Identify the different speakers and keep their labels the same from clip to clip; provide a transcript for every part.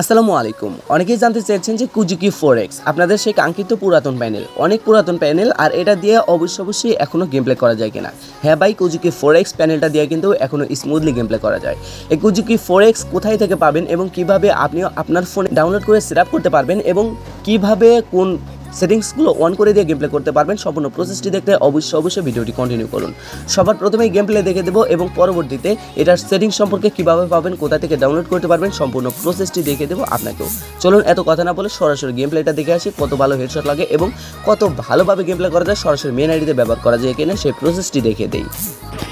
Speaker 1: আসসালামু আলাইকুম। অনেকেই জানতে চেয়েছেন যে কুজুকি ফোর এক্স, আপনাদের সেই কাঙ্ক্ষিত পুরাতন প্যানেল। অনেক পুরাতন প্যানেল, আর এটা দিয়ে অবশ্য অবশ্যই এখনও গেম প্লে করা যায় কিনা। হ্যাঁ ভাই, কুজুকি ফোর এক্স প্যানেলটা দিয়ে কিন্তু এখনও স্মুথলি গেম প্লে করা যায়। এই কুজুকি ফোর এক্স কোথায় থেকে পাবেন এবং কীভাবে আপনি আপনার ফোনে ডাউনলোড করে সেট করতে পারবেন এবং কীভাবে কোন সেটিংসগুলো অন করে দিয়ে গেম প্লে করতে পারবেন। সম্পূর্ণ প্রসেসটি দেখতে অবশ্যই অবশ্যই ভিডিওটি কন্টিনিউ করুন। সবার প্রথমেই গেম প্লে দেখে দেবো এবং পরবর্তীতে এটার সেটিং সম্পর্কে কীভাবে পাবেন, কোথা থেকে ডাউনলোড করতে পারবেন, সম্পূর্ণ প্রসেসটি দেখে দেবো আপনাকেও। চলুন, এত কথা না বলে সরাসরি গেম প্লেটা দেখে আসি, কত ভালো হেডশট লাগে এবং কত ভালোভাবে গেম প্লে করা যায়। সরাসরি মেন আইডিতে ব্যবহার করা যায় কিনা, সেই প্রসেসটি দেখে দেই।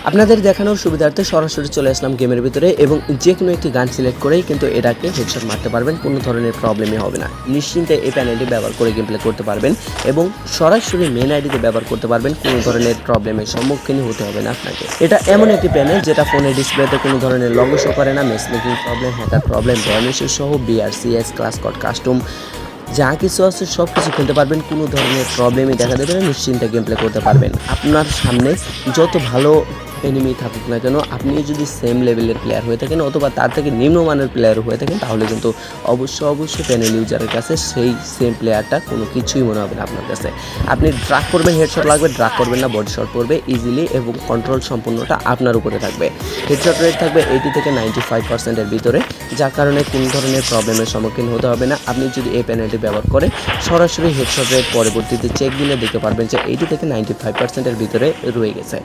Speaker 1: আপনাদের দেখানোর সুবিধার্থে সরাসরি চলে আসলাম গেমের ভিতরে এবং যে কোনো একটি গান সিলেক্ট করেই কিন্তু এটাকে হেডশট মারতে পারবেন, কোনো ধরনের প্রবলেমই হবে না। নিশ্চিন্তে এই প্যানেলটি ব্যবহার করে গেম প্লে করতে পারবেন এবং সরাসরি মেন আইডিতে ব্যবহার করতে পারবেন, কোনো ধরনের প্রবলেমের সম্মুখীন হতে হবে না আপনাকে। এটা এমন একটি প্যানেল যেটা ফোনের ডিসপ্লেতে কোনো ধরনের লগ শো করে না mess making problem hacker problem damage সহ বিআরসিএস ক্লাস কট কাস্টম যা কিছু আছে সব কিছু খেলতে পারবেন, কোনো ধরনের প্রবলেমই দেখা দেবে না, নিশ্চিন্তে গেম প্লে করতে পারবেন। আপনার সামনে যত ভালো এনিমি থাকুক না কেন, আপনি যদি সেম লেভেলের প্লেয়ার হয়ে থাকেন অথবা তার থেকে নিম্নমানের প্লেয়ার হয়ে থাকেন, তাহলে কিন্তু অবশ্যই অবশ্যই প্যানেল ইউজারের কাছে সেই সেম প্লেয়ারটা কোনো কিছুই মনে হবে না আপনার কাছে। আপনি ড্রাগ করবেন হেডশট লাগবে ড্রাগ করবেন না বডি শট পড়বে ইজিলি এবং কন্ট্রোল সম্পূর্ণটা আপনার উপরে থাকবে। হেডশট রেট থাকবে এইটি থেকে নাইনটি ফাইভ পার্সেন্টের ভিতরে, যার কারণে কোনো ধরনের প্রবলেমের সম্মুখীন হতে হবে না। আপনি যদি এই প্যানেলটি ব্যবহার করেন, সরাসরি হেডশট রেট পরবর্তীতে চেক দিলে দেখতে পারবেন যে এইটি থেকে নাইনটি ফাইভ পার্সেন্টের ভিতরে রয়ে গেছে।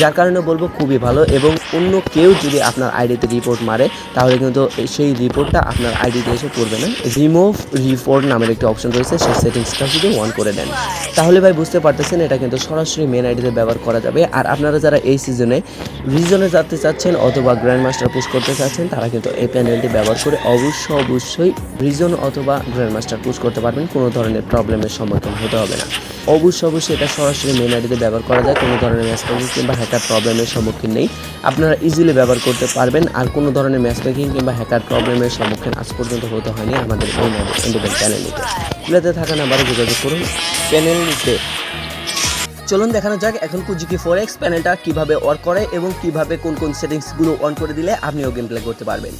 Speaker 1: যার কারণে বলব খুবই ভালো এবং অন্য কেউ যদি আপনার আইডিতে রিপোর্ট মারে, তাহলে কিন্তু সেই রিপোর্টটা আপনার আইডিতে এসে পড়বে না। রিমুভ রিপোর্ট নামের একটি অপশন রয়েছে, সেই সেটিংসটা যদি অন করে দেন। তাহলে ভাই বুঝতে পারতেছেন, এটা কিন্তু সরাসরি মেন আইডিতে ব্যবহার করা যাবে। আর আপনারা যারা এই সিজনে রিজনে যাতে চাচ্ছেন অথবা গ্র্যান্ড মাস্টার পুশ করতে চাচ্ছেন, তারা কিন্তু এই প্যানেলটি ব্যবহার করে অবশ্যই অবশ্যই রিজন অথবা গ্র্যান্ড মাস্টার পুশ করতে পারবেন, কোনো ধরনের প্রবলেমের সম্মুখীন হতে হবে না। অবশ্যই অবশ্যই এটা সরাসরি মেন আইডিতে ব্যবহার করা যায়, কোনো ধরনের ম্যাচ কিংবা হ্যাকার প্রবলেমের সম্মুখীন নেই। আপনারা ইজিলি ব্যবহার করতে পারবেন। আর কোনো ধরনের ম্যাচ মেকিং কিংবা হ্যাকার প্রবলেমের সম্মুখীন আজ পর্যন্ত হতে হয়নি আমাদের এই ইন্ডিপেন্ড চ্যানেলটিতে প্লেতে থাকা নাম্বারে যোগাযোগ করুন প্যানেলটিতে চলুন দেখানো যাক এখন কুজিকি ফোর এক্স প্যানেলটা কীভাবে ওয়ার্ক করে এবং কীভাবে কোন কোন সেটিংসগুলো অন করে দিলে আপনিও গেম প্লে করতে পারবেন।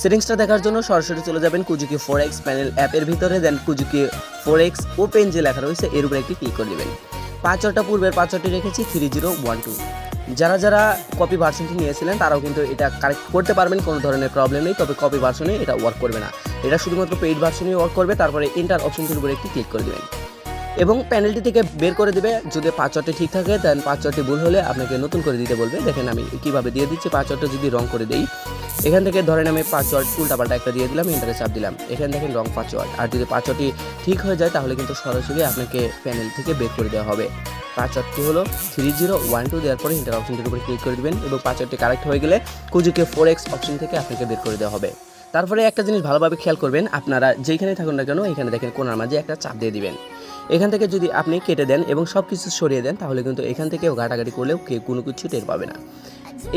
Speaker 1: সেটিংসটা দেখার জন্য সরাসরি চলে যাবেন কুজুকি ফোর এক্স প্যানেল অ্যাপের ভিতরে দেন কুজুকি ফোর এক্স ওপেন যে লেখা রয়েছে, এর উপরে একটি ক্লিক করে দেবেন পাঁচটা পূর্বের পাঁচটি রেখেছি থ্রি জিরো ওয়ান টু যারা যারা কপি ভার্সনটি নিয়েছিলেন, তারাও কিন্তু এটা কারেক্ট করতে পারবেন, কোনো ধরনের প্রবলেম নেই, তবে কপি ভার্সনে এটা ওয়ার্ক করবে না। এটা শুধুমাত্র পেইড ভার্সনেই ওয়ার্ক করবে, তারপরে ইন্টার অপশনটির উপরে একটি ক্লিক করে দেবেন। এবং প্যানেলটি থেকে বের করে দেবে, যদি পাঁচটি ঠিক থাকে দেন পাঁচটি ভুল হলে আপনাকে নতুন করে দিতে বলবে। দেখেন আমি কীভাবে দিয়ে দিচ্ছি পাঁচটা যদি রং করে দেই এখান থেকে ধরেন আমি পাঁচওয়ার্ড উল্টাপাল্টা একটা দিয়ে দিলাম ইন্টারে চাপ দিলাম। এখান থেকে রং পাঁচওয়ার্ড আর যদি পাঁচটি ঠিক হয়ে যায়, তাহলে কিন্তু সরাসরি আপনাকে প্যানেল থেকে বের করে দেওয়া হবে। পাঁচটি হলো থ্রি জিরো ওয়ান টু দেওয়ার পরে ইন্টার অপশনটির উপরে ক্লিক করে দেবেন এবং পাঁচটি কারেক্ট হয়ে গেলে কুজুকে ফোর এক্স অপশন থেকে আপনাকে বের করে দেওয়া হবে। তারপরে একটা জিনিস ভালোভাবে খেয়াল করবেন, আপনারা যেখানে থাকুন না কেন, এখানে দেখেন কোনার মাঝে একটা চাপ দিয়ে দিবেন। এখান থেকে যদি আপনি কেটে দেন এবং সব কিছু সরিয়ে দেন, তাহলে কিন্তু এখান থেকেও ঘাটাঘাটি করলেও কেউ কোনো কিছু টের পাবে না।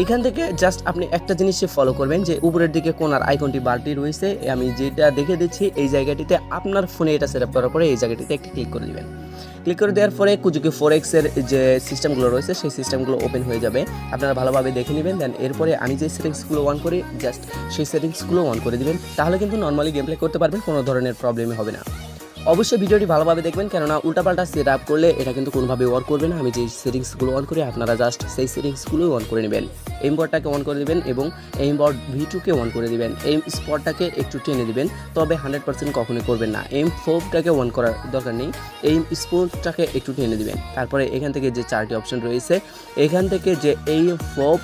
Speaker 1: এখান থেকে জাস্ট আপনি একটা জিনিসে ফলো করবেন যে উপরের দিকে কোনার আইকনটি বারটি রয়েছে। আমি যেটা দেখে দিচ্ছি, এই জায়গাটিতে আপনার ফোনে এটা সেট আপ করার পরে এই জায়গাটিতে একটি ক্লিক করে দিবেন। ক্লিক করে দেওয়ার পরে কুজুকি ফোর এক্সের যে সিস্টেমগুলো রয়েছে, সেই সিস্টেমগুলো ওপেন হয়ে যাবে। আপনারা ভালোভাবে দেখে নেবেন দেন এরপরে আমি যে সেটিংসগুলো অন করি জাস্ট সেই সেটিংসগুলো অন করে দিবেন। তাহলে কিন্তু নর্মালি গেম প্লে করতে পারবেন, কোনো ধরনের প্রবলেমই হবে না। অবশ্যই ভিডিওটি ভালোভাবে দেখবেন, কেননা উল্টাপাল্টা সেট আপ করলে এটা কিন্তু কোনোভাবে ওয়ার্ক করবে না। আমি যে সেটিংসগুলো অন করি, আপনারা জাস্ট সেই সেটিংসগুলো অন করে নেবেন। এম বটটাকে অন করে দেবেন এবং এম বট ভি টুকে অন করে দিবেন। এম স্পটটাকে একটু টেনে দিবেন, তবে হান্ড্রেড পার্সেন্ট কখনোই করবেন না। এম ফোরটাকে অন করার দরকার নেই এই স্পোর্টটাকে একটু টেনে দিবেন। তারপরে এখান থেকে যে চারটি অপশন রয়েছে, এখান থেকে যে এই ফোপ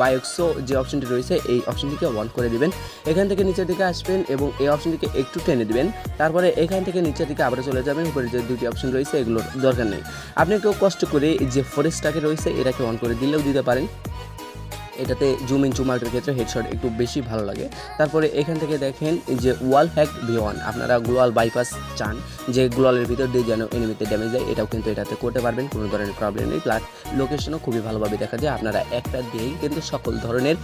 Speaker 1: বায়োক্সো যে অপশনটি রয়েছে, এই অপশনটিকে অন করে দিবেন। এখান থেকে নিচের দিকে আসবেন এবং এই অপশনটিকে একটু টেনে দিবেন। তারপরে এখান থেকে নিচের দিকে আবার চলে যাবেন। উপরে যে দুটি অপশন রয়েছে, এগুলোর দরকার নেই। আপনি একটু কষ্ট করে যে ফরেস্টটাকে রয়েছে, এটাকে অন করে দিলেও দিতে পারেন। এটাতে জুম ইন জুম আউটের ক্ষেত্রে হেডশট একটু বেশি ভালো লাগে। তারপরে এখান থেকে দেখেন যে ওয়াল হ্যাক ভি ওয়ান আপনারা গ্লোয়াল বাইপাস চান, যে গ্লোয়ালের ভিতর দিয়ে যেন এনিমিতে ড্যামেজ দেয়, এটাও কিন্তু এটাতে করতে পারবেন, কোনো ধরনের প্রবলেম নেই। প্লাস লোকেশনও খুবই ভালোভাবে দেখা যায়, আপনারা একটা দিয়েই কিন্তু সকল ধরনের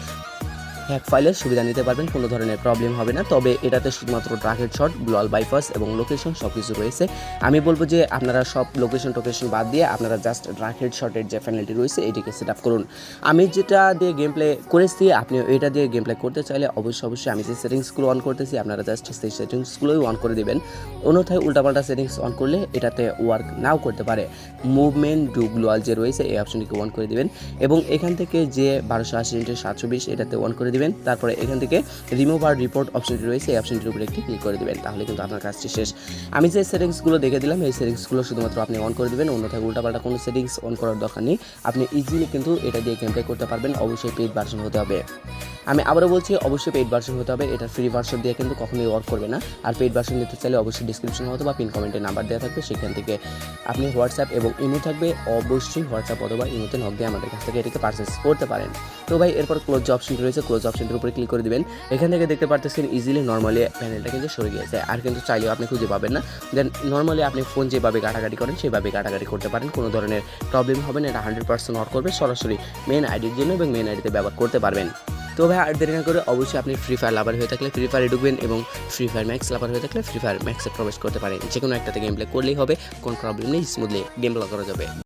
Speaker 1: হ্যাক ফাইলের সুবিধা নিতে পারবেন, কোনো ধরনের প্রবলেম হবে না। তবে এটাতে শুধুমাত্র ট্রাকেট শট গ্লোয়াল বাইপাস এবং লোকেশন সব কিছু রয়েছে। আমি বলব যে আপনারা সব লোকেশন টোকেশন বাদ দিয়ে আপনারা জাস্ট ট্রাকেট শটের যে ফ্যানিলিটি রয়েছে, এটিকে সেট আপ করুন। আমি যেটা দিয়ে গেম প্লে করেছি, আপনি এটা দিয়ে গেম প্লে করতে চাইলে অবশ্যই অবশ্যই আমি যে সেটিংসগুলো অন করতেছি, আপনারা জাস্ট সেই সেটিংসগুলোই অন করে দেবেন। অন্যথায় উল্টাপাল্টা সেটিংস অন করলে এটাতে ওয়ার্ক নাও করতে পারে। মুভমেন্ট ডু গ্লোয়াল যে রয়েছে, এই অপশনটিকে অন করে দেবেন। এবং এখান থেকে যে বারোশো আশি ইন্টু সাতশো বিশ, এটাতে অন করে দিবেন। তারপরে এখান থেকে রিমুভ আর রিপোর্ট অপশনটি রয়েছে, এই অপশনটির উপরে একটি ক্লিক করে দেবেন। তাহলে কিন্তু আপনার কাজটি শেষ। আমি যে সেটিংসগুলো দেখে দিলাম, এই সেটিংসগুলো শুধুমাত্র আপনি অন করে দেবেন। অন্যথায় উল্টাপাল্টা কোনো সেটিংস অন করার দরকার নেই। আপনি ইজিলি কিন্তু এটা দিয়ে গেম করতে পারবেন। অবশ্যই পেইড ভার্সন হতে হবে। আমি আবারও বলছি, অবশ্যই পেইড ভার্সন হতে হবে, এটা ফ্রি ভার্সন দিয়ে কিন্তু কখনোই ওয়ার্ক করবে না। আর পেইড ভার্সন নিতে চাইলে অবশ্যই ডিসক্রিপশন অথবা পিন কমেন্টে নাম্বার দেওয়া থাকবে, সেখান থেকে আপনি হোয়াটসঅ্যাপ এবং ইমো থাকবে, অবশ্যই হোয়াটসঅ্যাপ অথবা ইমোতে নক দিয়ে আমাদের কাছ থেকে এটাকে পারচেস করতে পারেন। তো ভাই, এরপর ক্লোজ যে অপশনটি রয়েছে ক্লোজ অপশনটির উপরে ক্লিক করে দিবেন। এখান থেকে দেখতে পারতেছেন ইজিলি নর্মালি প্যানেলটা কিন্তু সরে গিয়েছে। আর কিন্তু চাইলেও আপনি খুঁজে পাবেন না। দেন নর্মালি আপনি ফোন যেভাবে কাটাকাটি করেন, সেভাবে কাটাকাটি করতে পারেন, কোনো ধরনের প্রবলেম হবে না, এটা হান্ড্রেড পার্সেন্ট ওয়ার্ক করবে, সরাসরি মেন আইডির জন্য এবং মেন আইডিতে ব্যবহার করতে পারবেন। তো ভাই, আর দেরি না করে অবশ্যই আপনি ফ্রি ফায়ার লাভার হয়ে থাকলে ফ্রি ফায়ারে ঢুকবেন এবং ফ্রি ফায়ার ম্যাক্স লাভার হয়ে থাকলে ফ্রি ফায়ার ম্যাক্সে প্রবেশ করতে পারেন। যে কোনো একটাতে গেম প্লে করলেই হবে, কোনো প্রবলেম নেই স্মুথলি গেম প্লে করা যাবে।